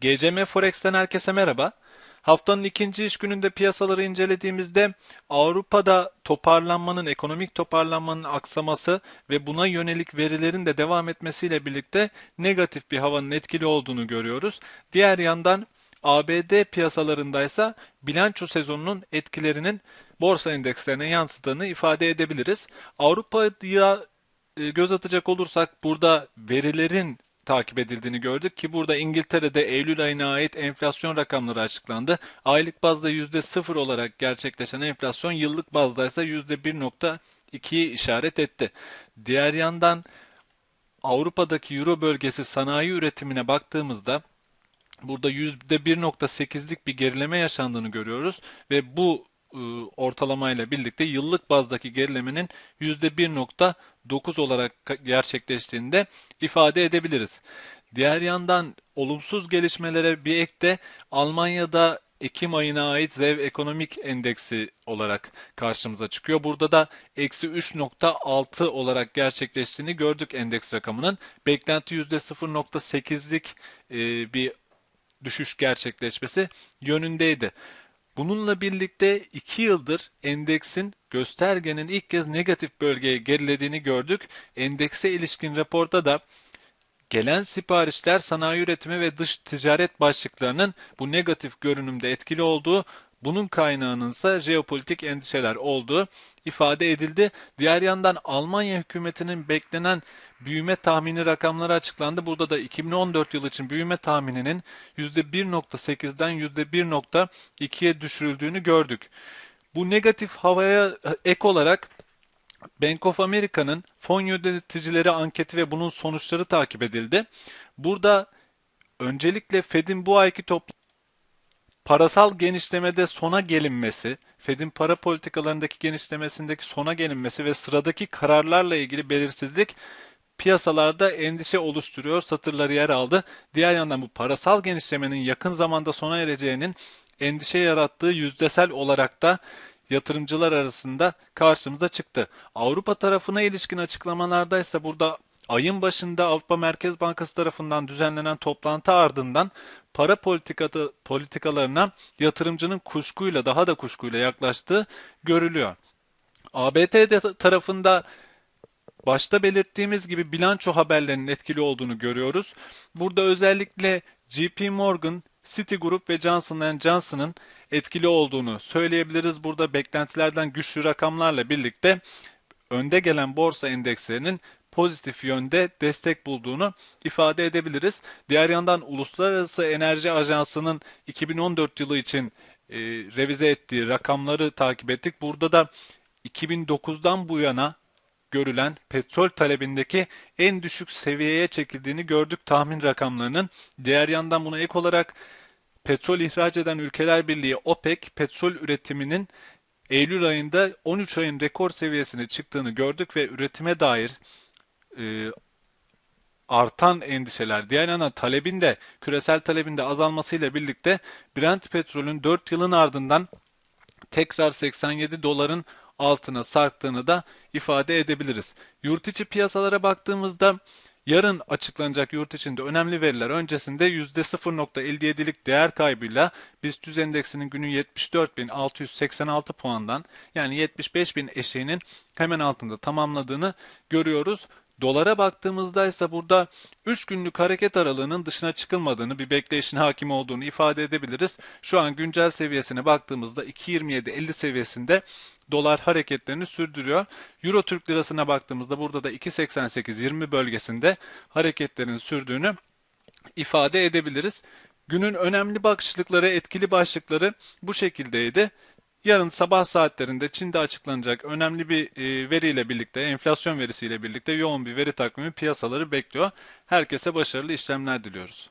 GCM Forex'ten herkese merhaba. Haftanın ikinci iş gününde piyasaları incelediğimizde Avrupa'da toparlanmanın, ekonomik toparlanmanın aksaması ve buna yönelik verilerin de devam etmesiyle birlikte negatif bir havanın etkili olduğunu görüyoruz. Diğer yandan ABD piyasalarındaysa bilanço sezonunun etkilerinin borsa endekslerine yansıdığını ifade edebiliriz. Avrupa'ya e, göz atacak olursak burada verilerin takip edildiğini gördük ki burada İngiltere'de Eylül ayına ait enflasyon rakamları açıklandı. Aylık bazda %0 olarak gerçekleşen enflasyon yıllık bazda ise %1.2'yi işaret etti. Diğer yandan Avrupa'daki Euro bölgesi sanayi üretimine baktığımızda burada %1.8'lik bir gerileme yaşandığını görüyoruz ve bu ortalamayla birlikte yıllık bazdaki gerilemenin %1.9 olarak gerçekleştiğinde ifade edebiliriz. Diğer yandan olumsuz gelişmelere bir ek de Almanya'da Ekim ayına ait ZEV ekonomik endeksi olarak karşımıza çıkıyor. Burada da eksi 3.6 olarak gerçekleştiğini gördük endeks rakamının. Beklenti %0.8'lik e, bir düşüş gerçekleşmesi yönündeydi. Bununla birlikte 2 yıldır endeksin göstergenin ilk kez negatif bölgeye gerilediğini gördük. Endekse ilişkin raporda da gelen siparişler sanayi üretimi ve dış ticaret başlıklarının bu negatif görünümde etkili olduğu bunun kaynağının ise jeopolitik endişeler olduğu ifade edildi. Diğer yandan Almanya hükümetinin beklenen büyüme tahmini rakamları açıklandı. Burada da 2014 yılı için büyüme tahmininin %1.8'den %1.2'ye düşürüldüğünü gördük. Bu negatif havaya ek olarak Bank of America'nın fon yöneticileri anketi ve bunun sonuçları takip edildi. Burada öncelikle Fed'in bu ayki toplam parasal genişlemede sona gelinmesi, Fed'in para politikalarındaki genişlemesindeki sona gelinmesi ve sıradaki kararlarla ilgili belirsizlik piyasalarda endişe oluşturuyor, satırları yer aldı. Diğer yandan bu parasal genişlemenin yakın zamanda sona ereceğinin endişe yarattığı yüzdesel olarak da yatırımcılar arasında karşımıza çıktı. Avrupa tarafına ilişkin açıklamalarda ise burada ayın başında Avrupa Merkez Bankası tarafından düzenlenen toplantı ardından para politikası, politikalarına yatırımcının kuşkuyla daha da kuşkuyla yaklaştığı görülüyor. ABD tarafında başta belirttiğimiz gibi bilanço haberlerinin etkili olduğunu görüyoruz. Burada özellikle JP Morgan, Citigroup ve Johnson Johnson'ın etkili olduğunu söyleyebiliriz. Burada beklentilerden güçlü rakamlarla birlikte önde gelen borsa endekslerinin pozitif yönde destek bulduğunu ifade edebiliriz. Diğer yandan Uluslararası Enerji Ajansı'nın 2014 yılı için e, revize ettiği rakamları takip ettik. Burada da 2009'dan bu yana görülen petrol talebindeki en düşük seviyeye çekildiğini gördük tahmin rakamlarının. Diğer yandan buna ek olarak petrol ihraç eden ülkeler birliği OPEC petrol üretiminin Eylül ayında 13 ayın rekor seviyesine çıktığını gördük ve üretime dair e, artan endişeler, diğer yana talebin de küresel talebin de azalmasıyla birlikte Brent petrolün 4 yılın ardından tekrar 87 doların altına sarktığını da ifade edebiliriz. Yurt içi piyasalara baktığımızda yarın açıklanacak yurt içinde önemli veriler öncesinde %0.57'lik değer kaybıyla BIST 100 endeksinin günü 74.686 puandan yani 75.000 eşiğinin hemen altında tamamladığını görüyoruz. Dolara baktığımızda ise burada 3 günlük hareket aralığının dışına çıkılmadığını, bir bekleyişin hakim olduğunu ifade edebiliriz. Şu an güncel seviyesine baktığımızda 2.27.50 seviyesinde dolar hareketlerini sürdürüyor. Euro Türk lirasına baktığımızda burada da 2.88.20 bölgesinde hareketlerin sürdüğünü ifade edebiliriz. Günün önemli başlıkları, etkili başlıkları bu şekildeydi. Yarın sabah saatlerinde Çin'de açıklanacak önemli bir e, veriyle birlikte, enflasyon verisiyle birlikte yoğun bir veri takvimi piyasaları bekliyor. Herkese başarılı işlemler diliyoruz.